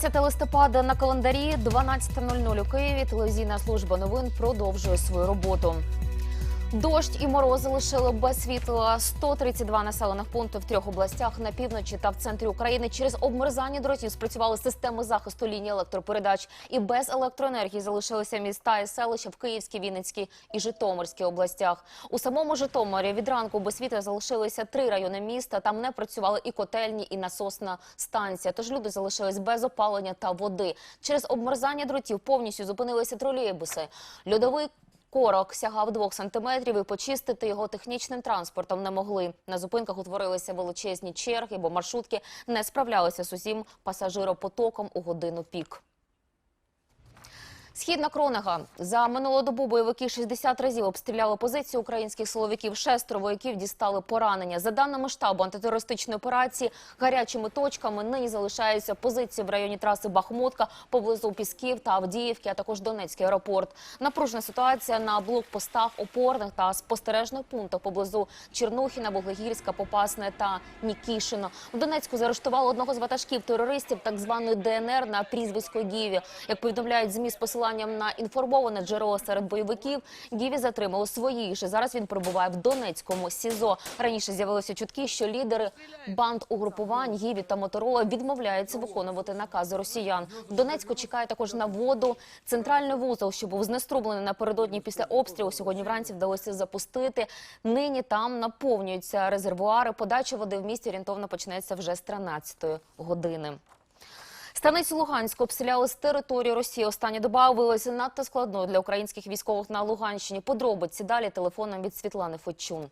20 листопада на календарі 12.00 у Києві. Телевізійна служба новин продовжує свою роботу. Дощ і морози лишили без світла 132 населених пункти в трьох областях на півночі та в центрі України. Через обмерзання дротів спрацювали системи захисту лінії електропередач. І без електроенергії залишилися міста і селища в Київській, Вінницькій і Житомирській областях. У самому Житомирі від ранку без світла залишилися три райони міста. Там не працювали і котельні, і насосна станція. Тож люди залишились без опалення та води. Через обмерзання дротів повністю зупинилися тролейбуси. Льодовий Корок сягав двох сантиметрів і почистити його технічним транспортом не могли. На зупинках утворилися величезні черги, бо маршрутки не справлялися з усім пасажиропотоком у годину пік. Східна Кронага. За минулу добу бойовики 60 разів обстріляли позиції українських силовиків. Шестеро вояків дістали поранення. За даними штабу антитерористичної операції, гарячими точками нині залишаються позиції в районі траси Бахмутка, поблизу Пісків та Авдіївки, а також Донецький аеропорт. Напружена ситуація на блокпостах, опорних та спостережних пунктах поблизу Чернухіна, Вуглегірська, Попасне та Нікішино. В Донецьку заарештували одного з ватажків терористів так званої ДНР на прізвисько Гіві. Як повідомляють ЗМІ з посиланням на інформоване джерело серед бойовиків, Гіві затримали своїх же. Зараз він перебуває в Донецькому СІЗО. Раніше з'явилися чутки, що лідери банд угрупувань Гіві та Моторола відмовляються виконувати накази росіян. В Донецьку чекає також на воду. Центральний вузол, що був знеструблений напередодні після обстрілу, сьогодні вранці вдалося запустити. Нині там наповнюються резервуари. Подача води в місті орієнтовно почнеться вже з 13 години. Станицю Луганську обстріляли з території Росії. Остання доба виявилася надто складною для українських військових на Луганщині. Подробиці далі телефоном від Світлани Фочун.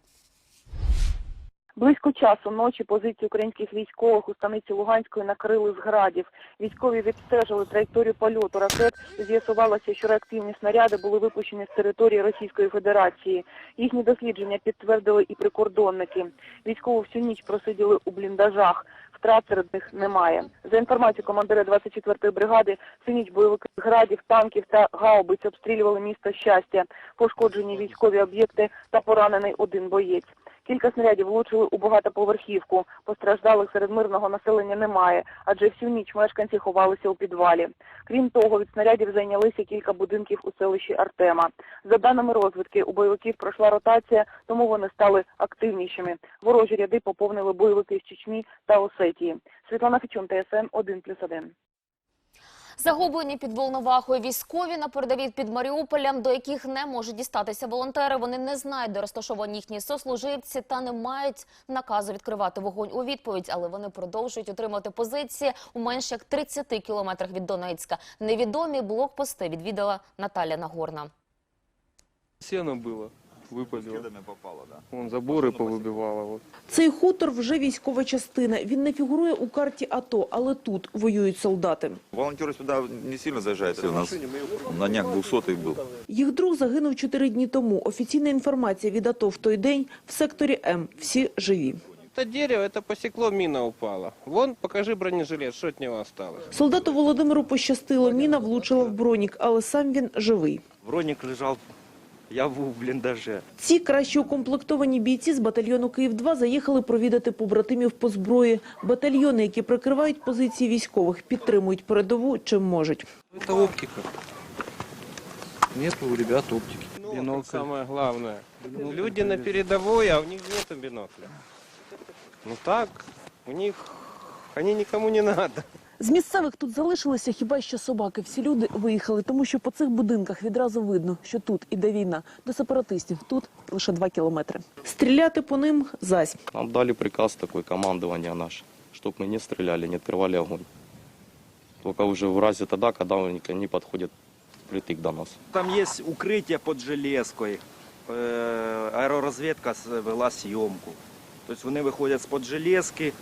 Близько часу ночі позиції українських військових у станиці Луганської накрили з градів. Військові відстежили траєкторію польоту ракет. З'ясувалося, що реактивні снаряди були випущені з території Російської Федерації. Їхні дослідження підтвердили і прикордонники. Військові всю ніч просиділи у бліндажах. Втрат серед них немає. За інформацією командира 24-ї бригади, всю ніч бойовики градів, танків та гаубиць обстрілювали місто щастя, пошкоджені військові об'єкти та поранений один боєць. Кілька снарядів влучили у багатоповерхівку. Постраждалих серед мирного населення немає, адже всю ніч мешканці ховалися у підвалі. Крім того, від снарядів зайнялися кілька будинків у селищі Артема. За даними розвідки, у бойовиків пройшла ротація, тому вони стали активнішими. Ворожі ряди поповнили бойовики з Чечні та Осетії. Світлана Фічун, ТСН 1+,1. Загублені під Волновахою військові на передовій під Маріуполем, до яких не можуть дістатися волонтери. Вони не знають, де розташовані їхні сослуживці та не мають наказу відкривати вогонь у відповідь, але вони продовжують отримати позиції у менш як 30 кілометрах від Донецька. Невідомі блокпости відвідала Наталя Нагорна. Сено было, выпадало. Кидами попало, да. Вон заборы повыбивало. Вот. Цей хутор вже військова частина. Він не фігурує у карті АТО, але тут воюють солдати. Волонтеры сюда не сильно заезжают. У нас на днях 200 был. Їх друг загинув чотири дні тому. Офіційна інформація від АТО в той день в секторі М. Всі живі. Это дерево, это посекло, мина упала. Вон, покажи бронежилет, что от него осталось. Солдату Володимиру пощастило. Міна влучила в бронік, але сам він живий. Броник лежал, я був в бліндаже. Ці краще укомплектовані бійці з батальйону Київ-2 заїхали провідати побратимів по зброї. Батальйони, які прикривають позиції військових, підтримують передову чим можуть. Это оптика. Нет у ребят оптики. Бинокль Бинокль. самое главное. Люди на передовой, а у них нету бинокля. Ну так, у них, они никому не надо. З місцевих тут залишилися хіба що собаки. Всі люди виїхали, тому що по цих будинках відразу видно, що тут іде війна. До сепаратистів тут лише два кілометри. Стріляти по ним зась. Нам дали приказ такой, командование наше, чтобы мы не стреляли, не открывали огонь. Только уже в разе тогда, когда они они подходят впритык до нас. Там є укриття під железкою. Е, Аеророзвідка с- вела зйомку. Тобто вони виходять з-під железки,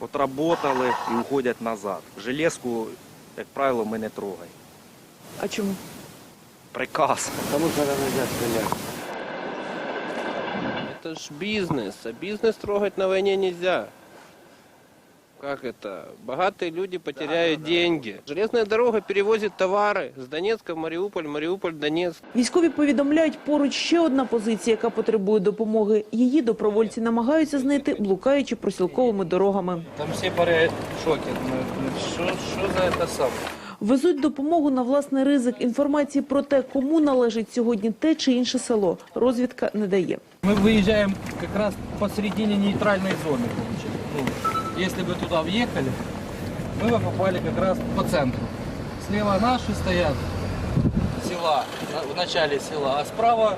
отработали і уходять назад. Железку, як правило, ми не трогаємо. А чому? Приказ. Тому що не можна стріляти. Це ж бізнес, а бізнес трогать на війні не нельзя. Как это? Богатые люди потеряют деньги. Железная дорога перевозит товары с Донецка в Мариуполь, Мариуполь, Донецк. Військові повідомляють, поруч ще одна позиція, яка потребує допомоги. Її добровольці намагаються знайти, блукаючи просілковими дорогами. Там всі пере в шокі. Ну, ну, Що, що за це саме? Везуть допомогу на власний ризик. Інформації про те, кому належить сьогодні те чи інше село, розвідка не дає. Мы выезжаем как раз посередине нейтральной зоны, получается. Ну, если бы туда въехали, мы бы попали как раз по центру. Слева наши стоят, села, на- в начале села, а справа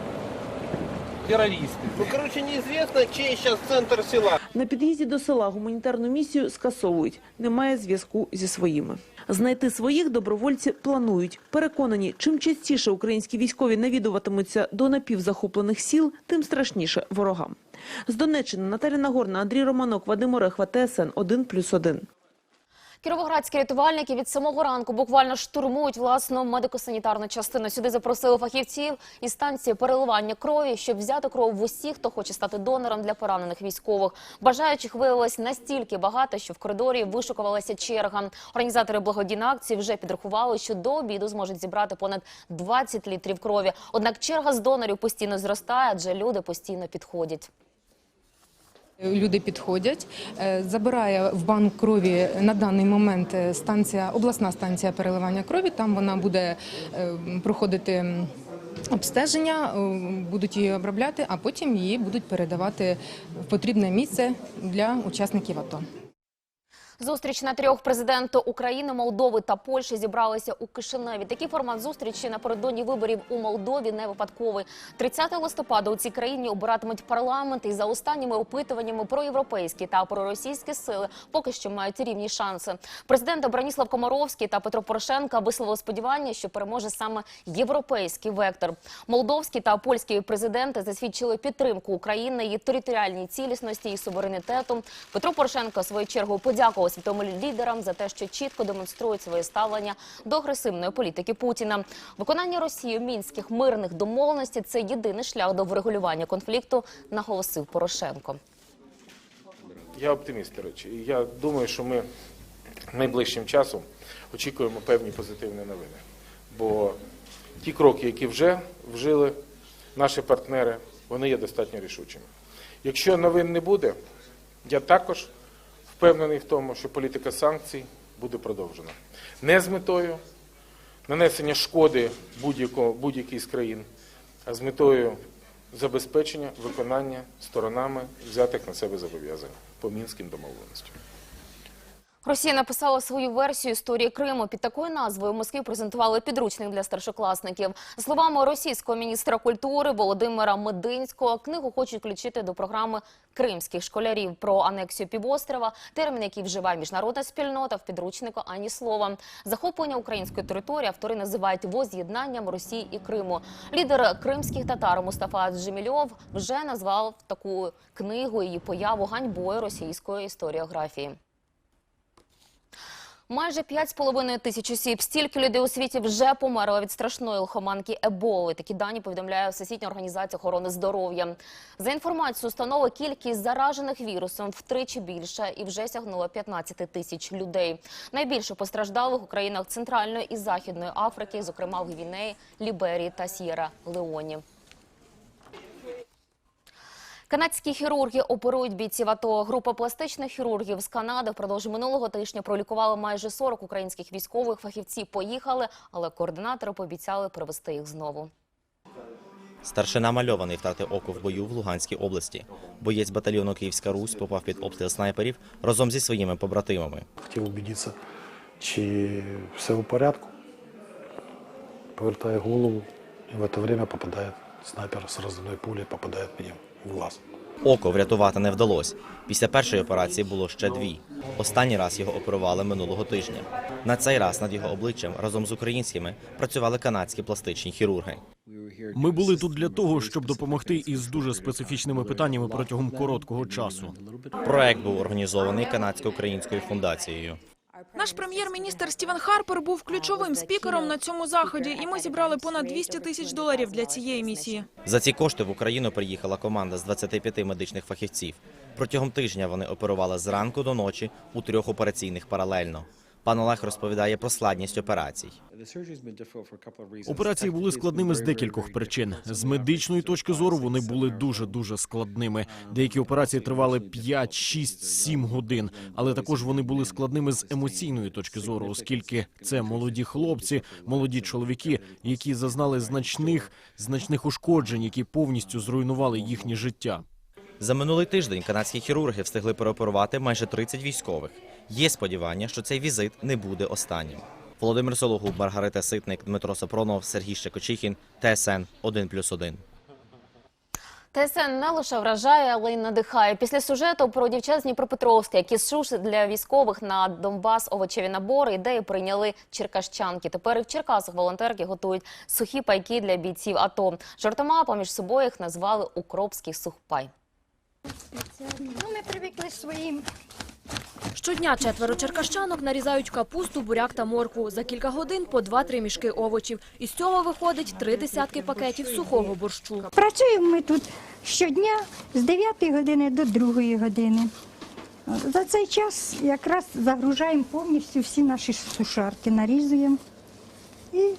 террористы. Ну, короче, неизвестно, чей сейчас центр села. На під'їзді до села гуманітарну місію скасовують. Немає зв'язку зі своїми. Знайти своїх добровольці планують. Переконані, чим частіше українські військові навідуватимуться до напівзахоплених сіл, тим страшніше ворогам. З Донеччини Наталя Нагорна, Андрій Романок, Вадим Орехва, ТСН 1+,1. Кіровоградські рятувальники від самого ранку буквально штурмують власну медико-санітарну частину. Сюди запросили фахівців із станції переливання крові, щоб взяти кров в усіх, хто хоче стати донором для поранених військових. Бажаючих виявилось настільки багато, що в коридорі вишукувалася черга. Організатори благодійної акції вже підрахували, що до обіду зможуть зібрати понад 20 літрів крові. Однак черга з донорів постійно зростає, адже люди постійно підходять. Люди підходять, е, забирає в банк крові на даний момент е, станція, обласна станція переливання крові. Там вона буде е, проходити обстеження, будуть її обробляти, а потім її будуть передавати в потрібне місце для учасників АТО. Зустріч на трьох президенти України, Молдови та Польщі зібралися у Кишиневі. Такий формат зустрічі напередодні виборів у Молдові не випадковий. 30 листопада у цій країні обиратимуть парламент і за останніми опитуваннями про європейські та проросійські сили поки що мають рівні шанси. Президенти Браніслав Комаровський та Петро Порошенко висловили сподівання, що переможе саме європейський вектор. Молдовські та польські президенти засвідчили підтримку України, її територіальній цілісності і суверенітету. Петро Порошенко в свою чергу подякував світовим лідерам за те, що чітко демонструють своє ставлення до агресивної політики Путіна. Виконання Росією мінських мирних домовленостей це єдиний шлях до врегулювання конфлікту, наголосив Порошенко. Я оптиміст, речі. Я думаю, що ми найближчим часом очікуємо певні позитивні новини. Бо ті кроки, які вже вжили наші партнери, вони є достатньо рішучими. Якщо новин не буде, я також впевнений в тому, що політика санкцій буде продовжена. Не з метою нанесення шкоди будь-якій з країн, а з метою забезпечення виконання сторонами взятих на себе зобов'язань по мінським домовленостям. Росія написала свою версію історії Криму. Під такою назвою в Москві презентували підручник для старшокласників. Словами російського міністра культури Володимира Мединського, книгу хочуть включити до програми кримських школярів про анексію півострова. Термін, який вживає міжнародна спільнота в підручнику ані слова. Захоплення української території автори називають воз'єднанням Росії і Криму. Лідер кримських татар Мустафа Джемільов вже назвав таку книгу її появу ганьбою російської історіографії. Майже 5,5 тисяч осіб. Стільки людей у світі вже померло від страшної лихоманки Еболи. Такі дані повідомляє Всесвітня організація охорони здоров'я. За інформацією установи, кількість заражених вірусом втричі більша і вже сягнула 15 тисяч людей. Найбільше постраждалих у країнах Центральної і Західної Африки, зокрема в Гвінеї, Ліберії та С'єра Леоні. Канадські хірурги оперують бійців АТО. Група пластичних хірургів з Канади впродовж минулого тижня пролікувала майже 40 українських військових. Фахівці поїхали, але координатори пообіцяли привезти їх знову. Старшина мальований втратив око в бою в Луганській області. Боєць батальйону Київська Русь попав під обстріл снайперів разом зі своїми побратимами. Хотів убедитися, чи все в порядку. Повертає голову, і в це время попадає снайпер з розривної пулі, попадає мені в глаз. Око врятувати не вдалося. Після першої операції було ще дві. Останній раз його оперували минулого тижня. На цей раз над його обличчям разом з українськими працювали канадські пластичні хірурги. Ми були тут для того, щоб допомогти із дуже специфічними питаннями протягом короткого часу. Проект був організований канадсько-українською фундацією. Наш прем'єр-міністр Стівен Харпер був ключовим спікером на цьому заході, і ми зібрали понад 200 тисяч доларів для цієї місії. За ці кошти в Україну приїхала команда з 25 медичних фахівців. Протягом тижня вони оперували зранку до ночі у трьох операційних паралельно. Пан Олег розповідає про складність операцій. Операції були складними з декількох причин. З медичної точки зору вони були дуже дуже складними. Деякі операції тривали 5, 6, 7 годин, але також вони були складними з емоційної точки зору, оскільки це молоді хлопці, молоді чоловіки, які зазнали значних значних ушкоджень, які повністю зруйнували їхнє життя. За минулий тиждень канадські хірурги встигли переоперувати майже 30 військових. Є сподівання, що цей візит не буде останнім. Володимир Сологуб, Маргарита Ситник, Дмитро Сапронов, Сергій Щекочихін, ТСН 1+,1. ТСН не лише вражає, але й надихає. Після сюжету про дівчат з Дніпропетровська, які сушать для військових на Донбас овочеві набори, ідеї прийняли черкащанки. Тепер і в Черкасах волонтерки готують сухі пайки для бійців АТО. Жартома поміж собою їх назвали Укропський сухпай. Ну, ми привикли своїм. Щодня четверо черкащанок нарізають капусту, буряк та моркву. За кілька годин по 2-3 мішки овочів. Із цього виходить три десятки пакетів сухого борщу. Працюємо ми тут щодня з 9 години до 2 години. За цей час якраз загружаємо повністю всі наші сушарки, нарізуємо і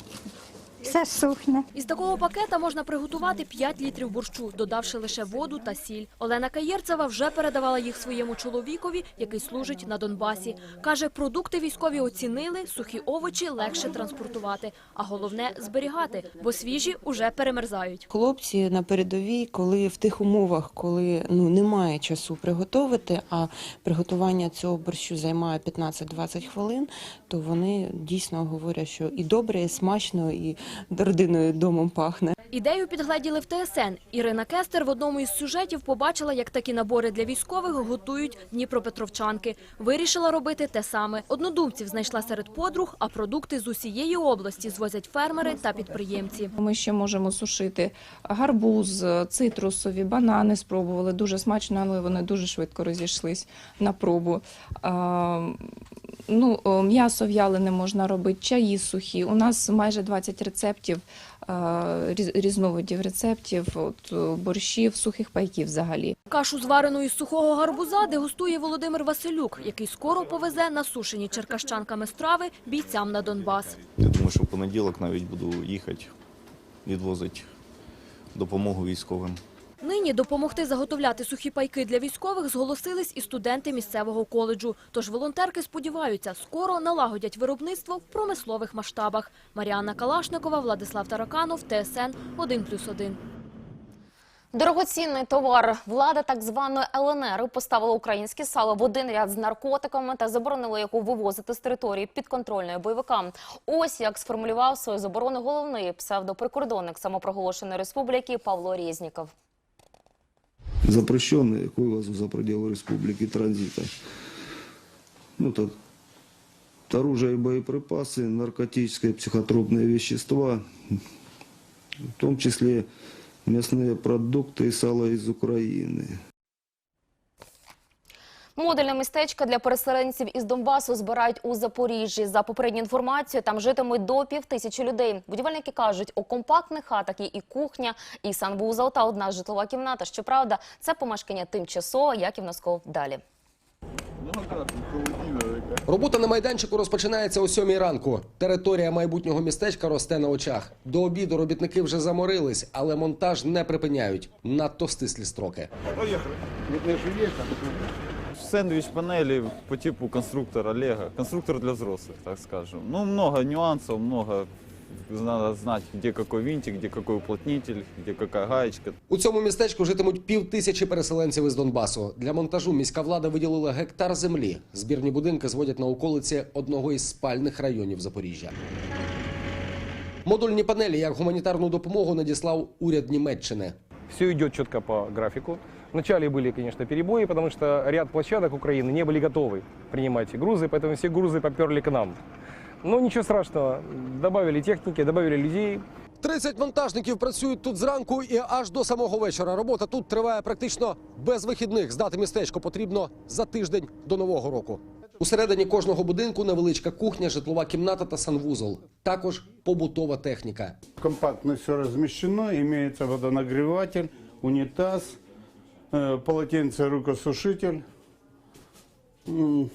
все сухне. Із такого пакета можна приготувати 5 літрів борщу, додавши лише воду та сіль. Олена Каєрцева вже передавала їх своєму чоловікові, який служить на Донбасі. Каже, продукти військові оцінили, сухі овочі легше транспортувати, а головне зберігати, бо свіжі уже перемерзають. Хлопці на передовій, коли в тих умовах, коли ну немає часу приготувати, а приготування цього борщу займає 15-20 хвилин, то вони дійсно говорять, що і добре, і смачно, і родиною домом пахне. Ідею підгледіли в ТСН. Ірина Кестер в одному із сюжетів побачила, як такі набори для військових готують дніпропетровчанки. Вирішила робити те саме. Однодумців знайшла серед подруг, а продукти з усієї області звозять фермери та підприємці. Ми ще можемо сушити гарбуз, цитрусові, банани спробували. Дуже смачно, але вони дуже швидко розійшлись на пробу. Ну, о, м'ясо в'ялене можна робити, чаї сухі. У нас майже 20 рецептів, різ- різновидів рецептів, от, борщів, сухих пайків взагалі. Кашу зварену із сухого гарбуза дегустує Володимир Василюк, який скоро повезе насушені черкащанками страви бійцям на Донбас. Я думаю, що в понеділок навіть буду їхати, відвозити допомогу військовим. Нині допомогти заготовляти сухі пайки для військових зголосились і студенти місцевого коледжу. Тож волонтерки сподіваються, скоро налагодять виробництво в промислових масштабах. Маріанна Калашникова, Владислав Тараканов, ТСН 1+,1. Дорогоцінний товар. Влада так званої ЛНР поставила українське сало в один ряд з наркотиками та заборонила його вивозити з території підконтрольної бойовикам. Ось як сформулював свою заборону головний псевдоприкордонник самопроголошеної республіки Павло Резніков. Запрещенные к вывозу за пределы республики транзита. Ну, так, оружие и боеприпасы, наркотические психотропные вещества, в том числе мясные продукты и сало из Украины. Модульне містечко для переселенців із Донбасу збирають у Запоріжжі. За попередньою інформацією, там житимуть до пів тисячі людей. Будівельники кажуть, у компактних хатах є і кухня, і санвузол та одна житлова кімната. Щоправда, це помешкання тимчасове, як і в Носков далі. Робота на майданчику розпочинається о сьомій ранку. Територія майбутнього містечка росте на очах. До обіду робітники вже заморились, але монтаж не припиняють. Надто стислі строки. Сэндвич панели по типу конструктора Лего. Конструктор для взрослых, так скажем. Ну, много нюансов, много надо знать, где какой винтик, где какой уплотнитель, где какая гаечка. У цьому містечку житимуть пів тисячі переселенців із Донбасу. Для монтажу міська влада виділила гектар землі. Збірні будинки зводять на околиці одного із спальних районів Запоріжжя. Модульні панелі як гуманітарну допомогу надіслав уряд Німеччини. Все идет четко по графику. Вначале были, конечно, перебои, потому что ряд площадок Украины не были готовы принимать грузы, поэтому все грузы поперли к нам. Но ничего страшного, добавили техники, добавили людей. 30 вантажників працюють тут зранку і аж до самого вечора. Робота тут триває практично без вихідних. Здати містечко потрібно за тиждень до нового року. Усередині кожного будинку невеличка кухня, житлова кімната та санвузол. Також побутова техніка. Компактно все размещено, имеется водонагреватель, унитаз, э, полотенце рукосушитель, м,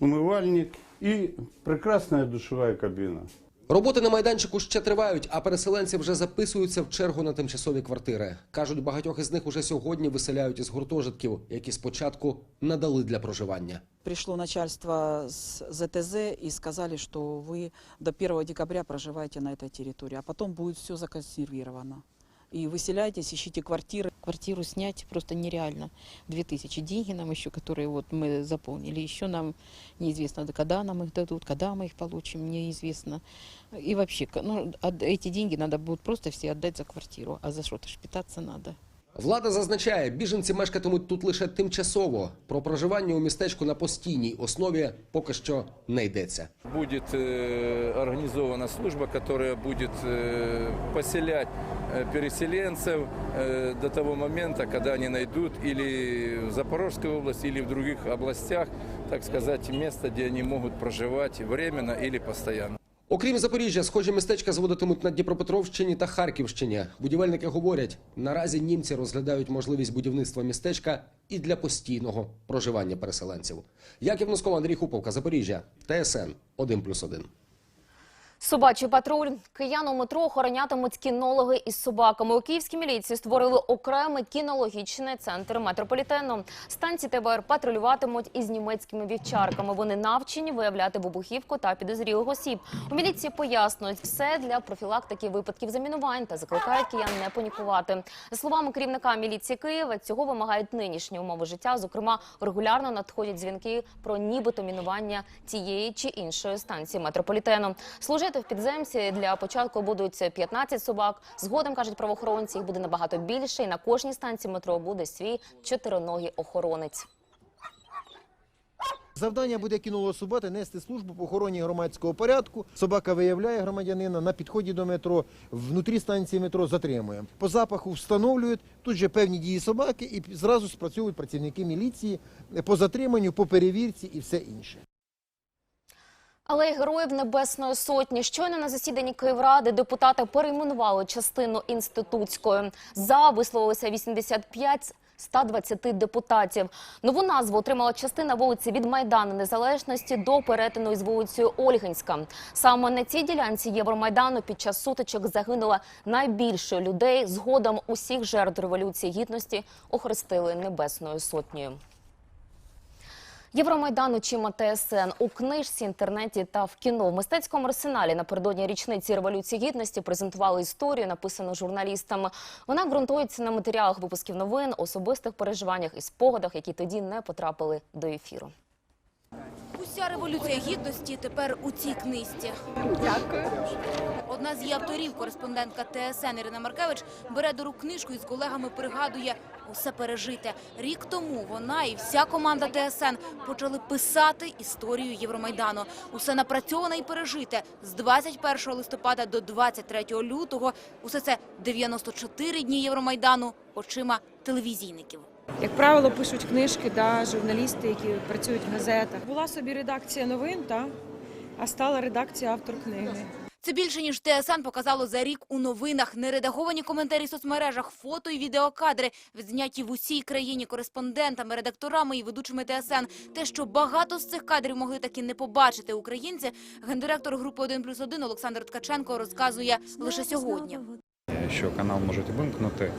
умывальник и прекрасная душевая кабина. Роботи на майданчику ще тривають, а переселенці вже записуються в чергу на тимчасові квартири. Кажуть, багатьох із них уже сьогодні виселяють із гуртожитків, які спочатку надали для проживання. Пришло начальство с ЗТЗ и сказали, что вы до 1 декабря проживаете на этой территории, а потом будет все законсервировано. И выселяйтесь, ищите квартиры. Квартиру снять просто нереально. Две тысячи деньги нам еще, которые вот мы заполнили. Еще нам неизвестно, когда нам их дадут, когда мы их получим, неизвестно. И вообще, к- ну, от- эти деньги надо будет просто все отдать за квартиру, а за что-то ж питаться надо. Влада зазначає, біженці мешкатимуть тут лише тимчасово. Про проживання у містечку на постійній основі поки що не йдеться. Будет э, организована служба, которая будет э, поселять э, переселенцев э, до того момента, когда они найдут или в Запорожской области, или в других областях, так сказать, место, где они могут проживать временно или постоянно. Окрім Запоріжжя, схожі містечка зводитимуть на Дніпропетровщині та Харківщині. Будівельники говорять, наразі німці розглядають можливість будівництва містечка і для постійного проживання переселенців. Яків Носков, Андрій Хуповка, Запоріжжя, ТСН 1+,1. Собачий патруль. Киян у метро охоронятимуть кінологи із собаками. У київській міліції створили окремий кінологічний центр метрополітену. Станції ТБР патрулюватимуть із німецькими вівчарками. Вони навчені виявляти вибухівку та підозрілих осіб. У міліції пояснюють все для профілактики випадків замінувань та закликають киян не панікувати. За словами керівника міліції Києва, цього вимагають нинішні умови життя. Зокрема, регулярно надходять дзвінки про нібито мінування тієї чи іншої станції метрополітену. Служити в підземці для початку будуть 15 собак. Згодом кажуть правоохоронці, їх буде набагато більше, і на кожній станції метро буде свій чотириногий охоронець. Завдання буде кінолога собаки нести службу по охороні громадського порядку. Собака виявляє громадянина на підході до метро, внутрі станції метро затримує. По запаху встановлюють тут же певні дії собаки і зразу спрацьовують працівники міліції по затриманню, по перевірці і все інше. Але й героїв Небесної Сотні щойно на засіданні Київради депутати перейменували частину інститутської. За висловилися 85 з 120 депутатів. Нову назву отримала частина вулиці від Майдану Незалежності до перетину із вулицею Ольгинська. Саме на цій ділянці Євромайдану під час сутичок загинуло найбільше людей. Згодом усіх жертв революції гідності охрестили Небесною Сотнею. Євромайдан очима МТСН у книжці, інтернеті та в кіно в мистецькому арсеналі напередодні річниці революції гідності презентували історію, написану журналістами. Вона ґрунтується на матеріалах випусків новин, особистих переживаннях і спогадах, які тоді не потрапили до ефіру. Уся революція гідності тепер у цій книжці. Дякую. Одна з її авторів, кореспондентка ТСН Ірина Маркевич, бере до рук книжку і з колегами пригадує усе пережите. Рік тому вона і вся команда ТСН почали писати історію Євромайдану. Усе напрацьоване і пережите з 21 листопада до 23 лютого. Усе це 94 дні Євромайдану очима телевізійників. Як правило, пишуть книжки, да, журналісти, які працюють в газетах. Була собі редакція новин, та, а стала редакція автор книги. Це більше, ніж ТСН показало за рік у новинах. Нередаговані коментарі в соцмережах, фото і відеокадри, відзняті в усій країні кореспондентами, редакторами і ведучими ТСН. Те, що багато з цих кадрів могли таки не побачити українці, гендиректор групи «1 плюс 1» Олександр Ткаченко розказує лише сьогодні. що канал можуть вимкнути.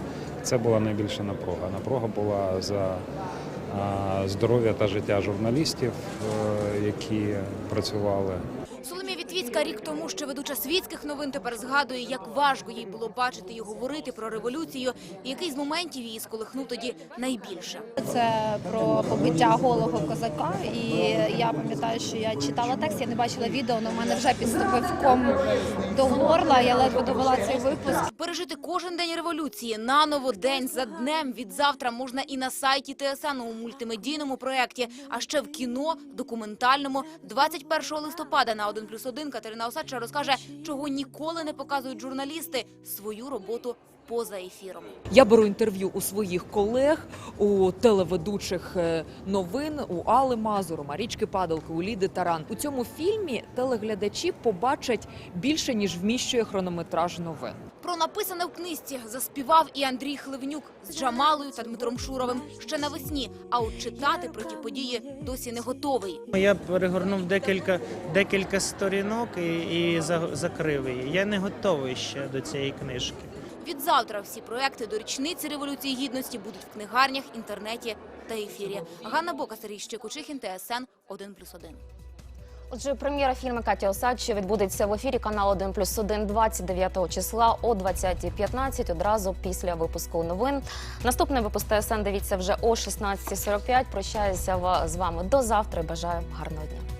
Це була найбільша напруга. Напруга була за здоров'я та життя журналістів, е, які працювали. Соломія Вітвіцька рік тому, що ведуча світських новин, тепер згадує, як важко їй було бачити і говорити про революцію, і який з моментів її сколихнув тоді найбільше. Це про побиття голого козака. І я пам'ятаю, що я читала текст, я не бачила відео, але в мене вже підступив ком до горла. Я ледве довела цей випуск. Пережити кожен день революції наново день за днем від завтра можна і на сайті ТСН у мультимедійному проєкті, а ще в кіно, документальному. 21 листопада на 1+,1 Катерина Осадча розкаже, чого ніколи не показують журналісти – свою роботу поза ефіром. Я беру інтерв'ю у своїх колег, у телеведучих е, новин, у Али Мазур, у Марічки Падалки, у Ліди Таран. У цьому фільмі телеглядачі побачать більше ніж вміщує хронометраж новин. Про написане в книжці заспівав і Андрій Хливнюк з Джамалою та Дмитром Шуровим ще навесні. А от читати про ті події досі не готовий. Я перегорнув декілька, декілька сторінок і, і закрив її. Я не готовий ще до цієї книжки. Від завтра всі проекти до річниці революції гідності будуть в книгарнях, інтернеті та ефірі. Ганна Бока, Сергій Щекучихін, ТСН 1+,1. Отже, прем'єра фільму Каті Осадчі відбудеться в ефірі каналу 1 плюс 1 29 числа о 20.15, одразу після випуску новин. Наступний випуск ТСН дивіться вже о 16.45. Прощаюся з вами до завтра. і Бажаю гарного дня.